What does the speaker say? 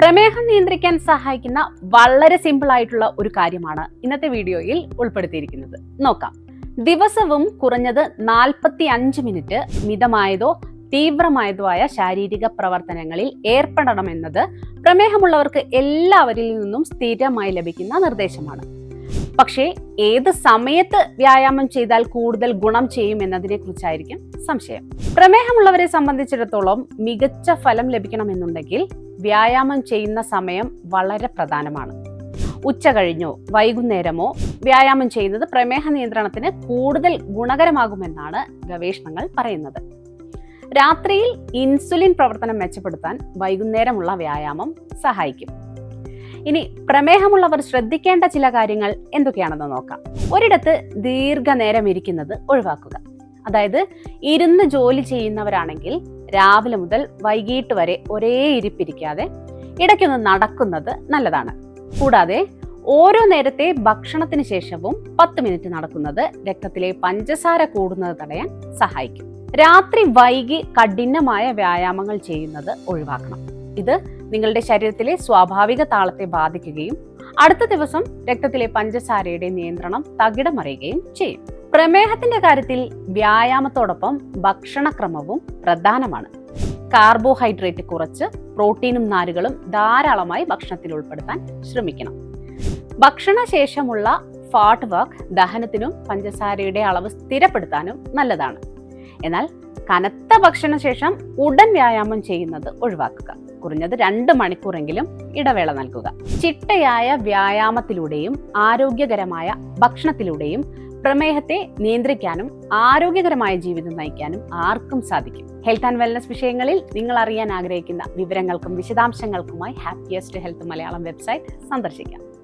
പ്രമേഹം നിയന്ത്രിക്കാൻ സഹായിക്കുന്ന വളരെ സിമ്പിൾ ആയിട്ടുള്ള ഒരു കാര്യമാണ് ഇന്നത്തെ വീഡിയോയിൽ ഉൾപ്പെടുത്തിയിരിക്കുന്നത്. നോക്കാം. ദിവസവും കുറഞ്ഞത് നാൽപ്പത്തി അഞ്ച് മിനിറ്റ് മിതമായതോ തീവ്രമായതോ ആയ ശാരീരിക പ്രവർത്തനങ്ങളിൽ ഏർപ്പെടണമെന്നത് പ്രമേഹമുള്ളവർക്ക് എല്ലാവരിൽ നിന്നും സ്ഥിരമായി ലഭിക്കുന്ന നിർദ്ദേശമാണ്. പക്ഷേ ഏത് സമയത്ത് വ്യായാമം ചെയ്താൽ കൂടുതൽ ഗുണം ചെയ്യും എന്നതിനെ കുറിച്ചായിരിക്കും സംശയം. പ്രമേഹമുള്ളവരെ സംബന്ധിച്ചിടത്തോളം മികച്ച ഫലം ലഭിക്കണമെന്നുണ്ടെങ്കിൽ വ്യായാമം ചെയ്യുന്ന സമയം വളരെ പ്രധാനമാണ്. ഉച്ച കഴിഞ്ഞോ വൈകുന്നേരമോ വ്യായാമം ചെയ്യുന്നത് പ്രമേഹ നിയന്ത്രണത്തിന് കൂടുതൽ ഗുണകരമാകുമെന്നാണ് ഗവേഷണങ്ങൾ പറയുന്നത്. രാത്രിയിൽ ഇൻസുലിൻ പ്രവർത്തനം മെച്ചപ്പെടുത്താൻ വൈകുന്നേരമുള്ള വ്യായാമം സഹായിക്കും. ഇനി പ്രമേഹമുള്ളവർ ശ്രദ്ധിക്കേണ്ട ചില കാര്യങ്ങൾ എന്തൊക്കെയാണെന്ന് നോക്കാം. ഒരിടത്ത് ദീർഘനേരം ഇരിക്കുന്നത് ഒഴിവാക്കുക. അതായത് ഇരുന്ന് ജോലി ചെയ്യുന്നവരാണെങ്കിൽ രാവിലെ മുതൽ വൈകിട്ട് വരെ ഒരേ ഇരിപ്പിരിക്കാതെ ഇടയ്ക്കൊന്ന് നടക്കുന്നത് നല്ലതാണ്. കൂടാതെ ഓരോ നേരത്തെ ഭക്ഷണത്തിന് ശേഷവും പത്ത് മിനിറ്റ് നടക്കുന്നത് രക്തത്തിലെ പഞ്ചസാര കൂടുന്നത് തടയാൻ സഹായിക്കും. രാത്രി വൈകി കഠിനമായ വ്യായാമങ്ങൾ ചെയ്യുന്നത് ഒഴിവാക്കണം. ഇത് നിങ്ങളുടെ ശരീരത്തിലെ സ്വാഭാവിക താളത്തെ ബാധിക്കുകയും അടുത്ത ദിവസം രക്തത്തിലെ പഞ്ചസാരയുടെ നിയന്ത്രണം തകിടമറിയുകയും ചെയ്യും. പ്രമേഹത്തിന്റെ കാര്യത്തിൽ വ്യായാമത്തോടൊപ്പം ഭക്ഷണക്രമവും പ്രധാനമാണ്. കാർബോഹൈഡ്രേറ്റ് കുറച്ച് പ്രോട്ടീനും നാരുകളും ധാരാളമായി ഭക്ഷണത്തിൽ ഉൾപ്പെടുത്താൻ ശ്രമിക്കണം. ഭക്ഷണശേഷമുള്ള ഫാട്ട് വർക്ക് ദഹനത്തിനും പഞ്ചസാരയുടെ അളവ് സ്ഥിരപ്പെടുത്താനും നല്ലതാണ്. എന്നാൽ കനത്ത ഭക്ഷണശേഷം ഉടൻ വ്യായാമം ചെയ്യുന്നത് ഒഴിവാക്കുക. കുറഞ്ഞത് രണ്ട് മണിക്കൂറെങ്കിലും ഇടവേള നൽകുക. ചിട്ടയായ വ്യായാമത്തിലൂടെയും ആരോഗ്യകരമായ ഭക്ഷണത്തിലൂടെയും പ്രമേഹത്തെ നിയന്ത്രിക്കാനും ആരോഗ്യകരമായ ജീവിതം നയിക്കാനും ആർക്കും സാധിക്കും. ഹെൽത്ത് ആൻഡ് വെൽനസ് വിഷയങ്ങളിൽ നിങ്ങൾ അറിയാൻ ആഗ്രഹിക്കുന്ന വിവരങ്ങൾക്കും വിശദാംശങ്ങൾക്കുമായി ഹാപ്പിയസ്റ്റ് ഹെൽത്ത് മലയാളം വെബ്സൈറ്റ് സന്ദർശിക്കാം.